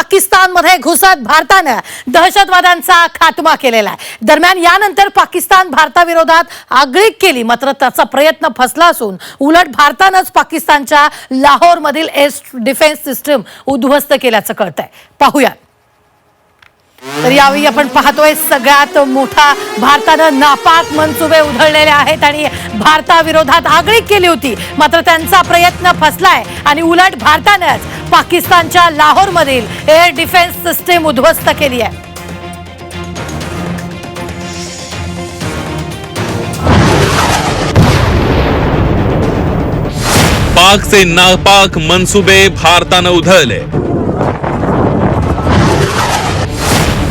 पाकिस्तानमध्ये घुसत भारतानं दहशतवाद्यांचा खात्मा केलेला आहे. दरम्यान यानंतर पाकिस्तान भारताविरोधात आगळीक केली मात्र त्याचा प्रयत्न फसला असून उलट भारतानंच पाकिस्तानच्या लाहोरमधील एअर डिफेन्स सिस्टम उद्ध्वस्त केल्याचं कळतंय. पाहूयात. तर यावेळी आपण पाहतोय सगळ्यात मोठा भारतानं नापाक मनसुबे उधळलेले आहेत आणि भारताविरोधात आगळीक केली होती. मात्र त्यांचा प्रयत्न फसलाय आणि उलट भारतानंच पाकिस्तानच्या लाहोरमधील एअर डिफेन्स सिस्टीम उद्ध्वस्त केली आहे. पाकचे नापाक मनसुबे भारतानं उधळले.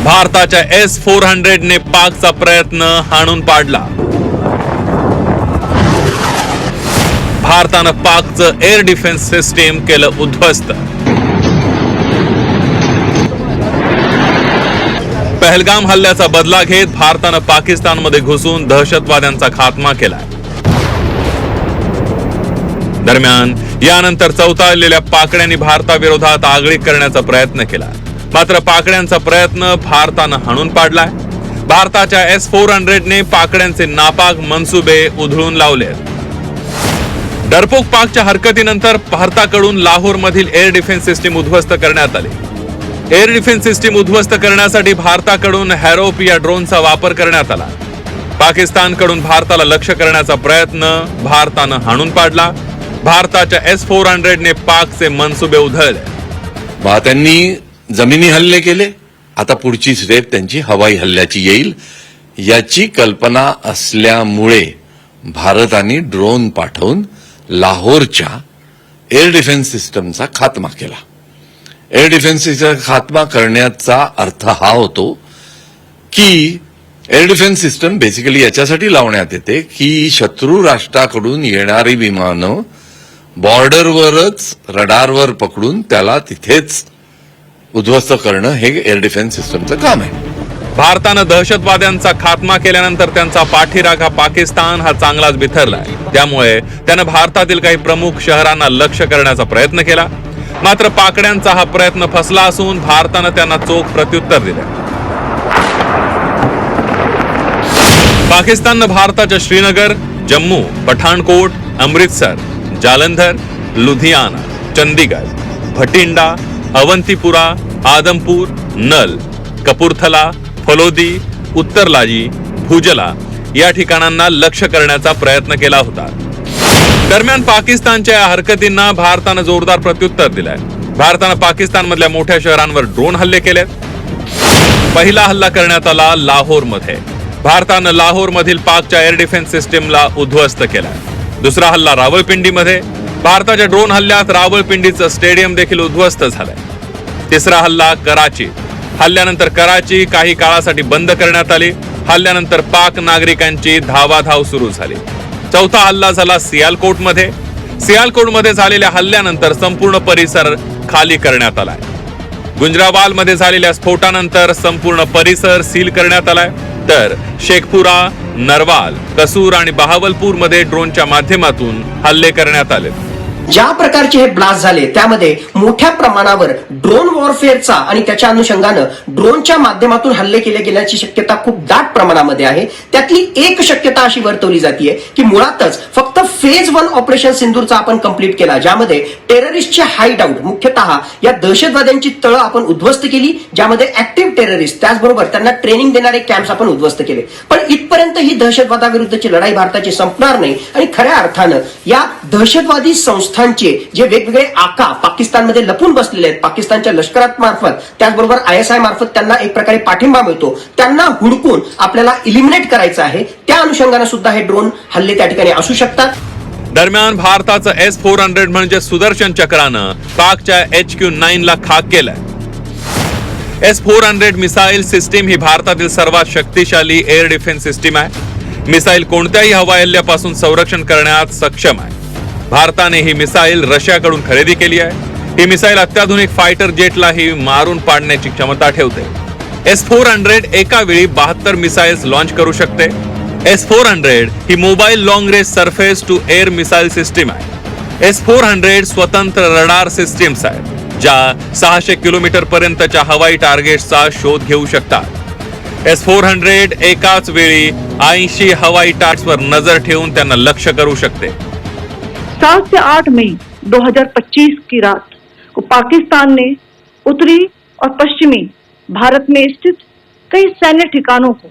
भारताच्या एस फोर हंड्रेडने पाकचा प्रयत्न हाणून पाडला. भारतानं पाकचं एअर डिफेन्स सिस्टीम केलं उद्ध्वस्त. पहलगाम हल्ल्याचा बदला घेत भारतानं पाकिस्तानमध्ये घुसून दहशतवाद्यांचा खात्मा केला दरम्यान यानंतर चौताळलेल्या पाकड्यांनी भारताविरोधात आगळीक करण्याचा प्रयत्न केला. मात्र पाकड्यांचा प्रयत्न भारतानं हाणून पाडलाय. भारताच्या एस फोर हंड्रेडने पाकड्यांचे नापाक मनसुबे उधळून लावले डरपोक पाकच्या हरकतीनंतर भारताकडून लाहोर मधील एअर डिफेन्स सिस्टीम उद्ध्वस्त करण्यात आली. एअर डिफेन्स सिस्टीम उद्ध्वस्त करण्यासाठी भारताकडून हॅरोप या ड्रोनचा वापर करण्यात आला. पाकिस्तानकडून भारताला लक्ष्य करण्याचा प्रयत्न भारतानं हाणून पाडला. भारताच्या एस फोर हंड्रेडने पाकचे मनसुबे उधळले. भारतांनी जमिनी हल्ले केले आता पुढची स्टेप त्यांची हवाई हल्ल्याची येईल. याची कल्पना असल्यामुळे भारताने ड्रोन पाठवून लाहोरच्या एअर डिफेन्स सिस्टमचा खात्मा केला. एअर डिफेन्स सिस्टम खात्मा करण्याचा अर्थ हा होतो की एअर डिफेन्स सिस्टम बेसिकली याच्यासाठी लावण्यात येते की शत्रू राष्ट्राकडून येणारी विमानं बॉर्डरवरच रडारवर पकडून त्याला तिथेच उद्ध्वस्त करणं हे एअर डिफेन्स सिस्टमचं काम आहे. भारतानं दहशतवाद्यांचा खात्मा केल्यानंतर त्यांचा पाठीराखा पाकिस्तान हा चांगलाच बिथरलाय. त्यामुळे त्यानं भारतातील काही प्रमुख शहरांना लक्ष्य करण्याचा प्रयत्न केला. मात्र पाकड्यांचा हा प्रयत्न फसला असून भारतानं त्यांना चोख प्रत्युत्तर दिले पाकिस्ताननं भारताच्या श्रीनगर जम्मू पठाणकोट अमृतसर जालंधर लुधियाना चंदीगड भटिंडा अवंतीपुरा आदमपूर नल कपूरथला फलोदी उत्तरलाजी भुजला या ठिकाणांना लक्ष्य करण्याचा प्रयत्न केला होता. दरम्यान पाकिस्तानच्या या हरकतींना भारतानं जोरदार प्रत्युत्तर दिलंय. भारतानं पाकिस्तानमधल्या मोठ्या शहरांवर ड्रोन हल्ले केलेत. पहिला हल्ला करण्यात आला लाहोरमध्ये भारतानं लाहोर मधील पाकच्या एअर डिफेन्स सिस्टीमला उद्ध्वस्त केला. दुसरा हल्ला रावळपिंडीमध्ये. भारताच्या ड्रोन हल्ल्यात रावळपिंडीचं स्टेडियम देखील उद्ध्वस्त झालंय. तिसरा हल्ला कराची. हल्ल्यानंतर कराची काही काळासाठी बंद करण्यात आली. हल्ल्यानंतर पाक नागरिकांची धावाधाव सुरू झाली. चौथा हल्ला झाला सियालकोटमध्ये. सियालकोटमध्ये झालेल्या हल्ल्यानंतर संपूर्ण परिसर खाली करण्यात आलाय. गुंजरावालमध्ये झालेल्या स्फोटानंतर संपूर्ण परिसर सील करण्यात आलाय. तर शेखपुरा नरवाल कसूर आणि बहावलपूरमध्ये ड्रोनच्या माध्यमातून हल्ले करण्यात आले ज्या प्रकारचे हे ब्लास्ट झाले त्यामध्ये मोठ्या प्रमाणावर ड्रोन वॉरफेअरचा आणि त्याच्या अनुषंगानं ड्रोनच्या माध्यमातून हल्ले केले गेल्याची शक्यता खूप दाट प्रमाणामध्ये आहे. त्यातली एक शक्यता अशी वर्तवली जाते की मुळातच फक्त फेज वन ऑपरेशन सिंदूरचा आपण कंप्लीट केला ज्यामध्ये टेररिस्टचे हाईट आऊट मुख्यतः या दहशतवाद्यांची तळं आपण उद्ध्वस्त केली ज्यामध्ये ऍक्टिव्ह टेररिस्ट त्याचबरोबर त्यांना ट्रेनिंग देणारे कॅम्प्स आपण उद्ध्वस्त केले. पण इथपर्यंत ही दहशतवादाविरुद्धची लढाई भारताची संपणार नाही. आणि खऱ्या अर्थानं या दहशतवादी संस्था संस्थांचे जे वेगवेगळे आका पाकिस्तानमध्ये लपून बसलेले आहेत पाकिस्तानच्या लष्करात मार्फत त्याचबरोबर आय एस आय मार्फत त्यांना एक प्रकारे पाठिंबा मिळतो. त्यांना हुडकून आपल्याला इलिमिनेट करायचं आहे. त्या अनुषंगाने सुद्धा हे ड्रोन हल्ले त्या ठिकाणी असू शकतात. दरम्यान भारताचं एस फोर हंड्रेड म्हणजे सुदर्शन चक्रानं पाकच्या एच क्यू नाईन ला खाक केलाय. S four hundred missile system ही भारतातील सर्वात शक्तिशाली एअर डिफेन्स सिस्टीम आहे. मिसाईल कोणत्याही हवाई हल्ल्यापासून संरक्षण करण्यात सक्षम आहे. भारताने ही मिसाईल रशियाकडून खरेदी केली आहे. ही मिसाईल अत्याधुनिक फायटर जेटलाही मारून पाडण्याची क्षमता ठेवते. एस फोर हंड्रेड एका वेळी बहात्तर मिसाईल्स लॉन्च करू शकते. S four hundred he mobile long range surface to air missile system आहे. एस फोर हंड्रेड स्वतंत्र रडार सिस्टीम्स आहेत ज्या सहाशे किलोमीटर पर्यंतच्या हवाई टार्गेट्सचा शोध घेऊ शकतात. एस फोर हंड्रेड एकाच वेळी ऐंशी हवाई टार्गेट्सवर नजर ठेवून त्यांना लक्ष्य करू शकते. सात से आठ मई 2025 की रात को पाकिस्तान ने उत्तरी और पश्चिमी भारत में स्थित कई सैन्य ठिकानों को,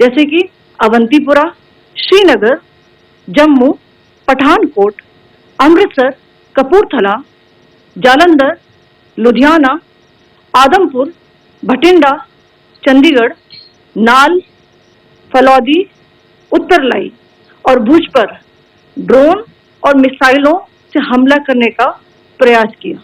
जैसे कि अवंतीपुरा, श्रीनगर, जम्मू, पठानकोट, अमृतसर, कपूरथला, जालंधर, लुधियाना, आदमपुर, भटिंडा, चंडीगढ़, नाल, फलौदी, उत्तरलाई और भुज पर ड्रोन और मिसाइलों से हमला करने का प्रयास किया।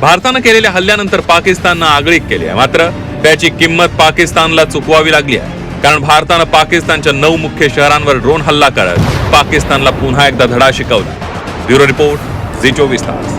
भारतानं केलेल्या हल्ल्यानंतर पाकिस्ताननं आगळीक केली आहे. मात्र त्याची किंमत पाकिस्तानला चुकवावी लागली आहे. कारण भारतानं पाकिस्तानच्या नऊ मुख्य शहरांवर ड्रोन हल्ला करत पाकिस्तानला पुन्हा एकदा धडा शिकवला. ब्युरो रिपोर्ट झी चोवीस तास.